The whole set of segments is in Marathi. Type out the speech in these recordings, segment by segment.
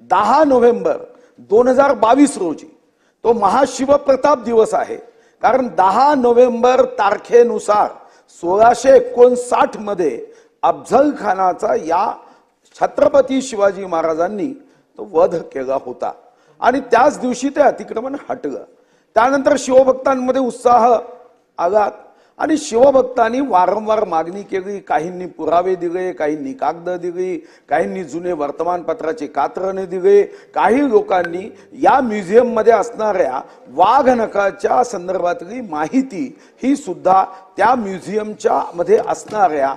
दहा नोव्हेंबर दोन हजार बावीस रोजी तो महाशिवप्रताप दिवस आहे. कारण दहा नोव्हेंबर तारखेनुसार सोळाशे एकोणसाठमध्ये अफझल खानाचा या छत्रपती शिवाजी महाराजांनी तो वध केला होता. आणि त्याच दिवशी ते अतिक्रमण हटलं. त्यानंतर शिवभक्तांमध्ये उत्साह आला. आणि शिवभक्तांनी वारंवार मागणी केली काहींनी पुरावे दिले काहींनी कागद दिली काहींनी जुने वर्तमानपत्राचे कात्रणे दिले. काही लोकांनी या म्युझियममध्ये असणाऱ्या वाघनखाच्या संदर्भातली माहिती ही सुद्धा त्या म्युझियमच्या मध्ये असणाऱ्या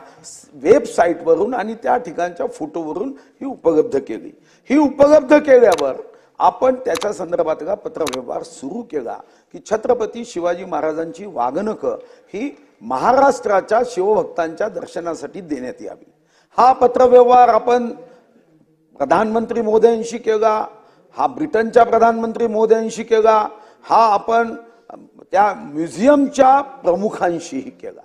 वेबसाईटवरून आणि त्या ठिकाणच्या फोटोवरून ही उपलब्ध केली. ही उपलब्ध केल्यावर आपण त्याच्या संदर्भातला पत्रव्यवहार सुरू केला की छत्रपती शिवाजी महाराजांची वागणकं ही महाराष्ट्राच्या शिवभक्तांच्या दर्शनासाठी देण्यात यावी. हा पत्रव्यवहार आपण प्रधानमंत्री मोदयांशी केला हा ब्रिटनच्या प्रधानमंत्री मोदयांशी केला हा आपण त्या म्युझियमच्या प्रमुखांशीही केला.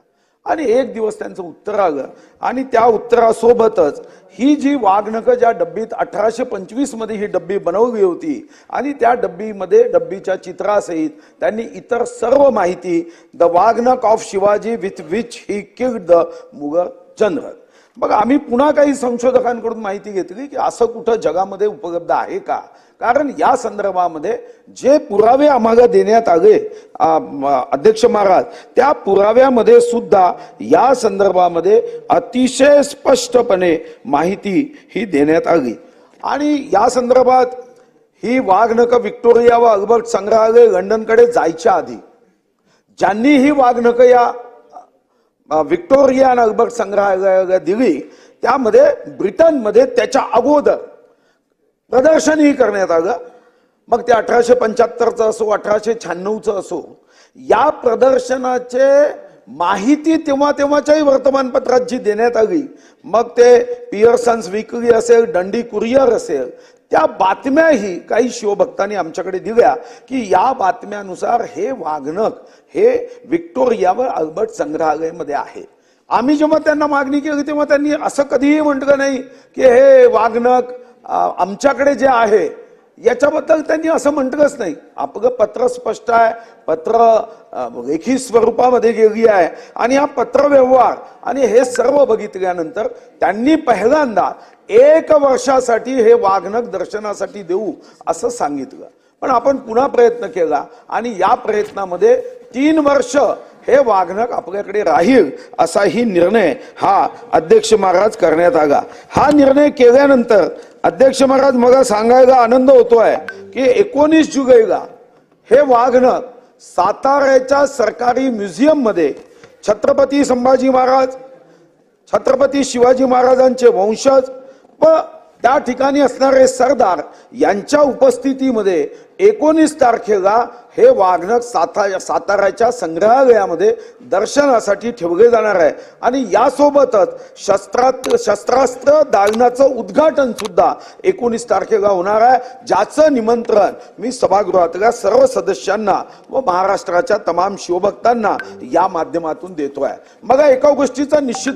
आणि एक दिवस त्यांचं उत्तर आलं. आणि त्या उत्तरासोबतच ही जी वाघनकं ज्या डब्बीत अठराशे पंचवीसमध्ये ही डब्बी बनवली होती आणि त्या डब्बीमध्ये डब्बीच्या चित्रासहित त्यांनी इतर सर्व माहिती the waghnakh of Shivaji with which he killed the Mughal general. मग आम्ही पुन्हा काही संशोधकांकडून माहिती घेतली की असं कुठं जगामध्ये उपलब्ध आहे का? कारण या संदर्भामध्ये जे पुरावे आम्हाला देण्यात आले अध्यक्ष महाराज त्या पुराव्यामध्ये सुद्धा या संदर्भामध्ये अतिशय स्पष्टपणे माहिती ही देण्यात आली. आणि या संदर्भात ही वाघनक विक्टोरिया व अल्बर्ट संग्रहालय लंडनकडे जायच्या आधी ज्यांनी ही वाघनक या व्हिक्टोरिया विक्टोरिया आणि अल्बर्ट संग्रहालयाला दिली. त्यामध्ये ब्रिटनमध्ये त्याच्या अगोदर प्रदर्शनही करण्यात आलं. मग ते अठराशे पंच्याहत्तरचं असो अठराशे शहाण्णवचं असो या प्रदर्शनाचे माहिती तेव्हा तेव्हाच्याही वर्तमानपत्रात जी देण्यात आली. मग ते पियर्सन्स विकली असेल डंडी कुरियर असेल त्या बातम्याही काही शिवभक्तांनी आमच्याकडे दिल्या की या बातम्यानुसार हे वाघनक हे विक्टोरियावर अल्बर्ट संग्रहालयमध्ये आहे. आम्ही जेव्हा त्यांना मागणी केली तेव्हा त्यांनी असं कधीही म्हटलं नाही की हे वाघनक आमच्याकडे जे आहे याच्याबद्दल त्यांनी असं म्हटलंच नाही. आपलं पत्र स्पष्ट आहे पत्र लेखी स्वरूपामध्ये गेली आहे. आणि हा पत्र व्यवहार आणि हे सर्व बघितल्यानंतर त्यांनी पहिल्यांदा एक वर्षासाठी हे वाघनक दर्शनासाठी देऊ असं सांगितलं. पण आपण पुन्हा प्रयत्न केला आणि या प्रयत्नामध्ये तीन वर्ष हे वाघनक आपल्याकडे राहील असाही निर्णय हा अध्यक्ष महाराज करण्यात आला. हा निर्णय केल्यानंतर अध्यक्ष महाराज मला सांगायला आनंद होतोय की एकोणीस जुलैला हे वाघनर साताऱ्याच्या सरकारी म्युझियममध्ये छत्रपती संभाजी महाराज छत्रपती शिवाजी महाराजांचे वंशज व त्या ठिकाणी असणारे सरदार यांच्या उपस्थितीमध्ये एकोणीस तारखेला हे वाघनक साता साताऱ्याच्या संग्रहालयामध्ये दर्शनासाठी ठेवले जाणार आहे. आणि यासोबतच शस्त्रात शस्त्रास्त्र दालनाचं उद्घाटन सुद्धा एकोणीस तारखेला होणार आहे ज्याचं निमंत्रण मी सभागृहातल्या सर्व सदस्यांना व महाराष्ट्राच्या तमाम शिवभक्तांना या माध्यमातून देतोय. मग एका गोष्टीचा निश्चित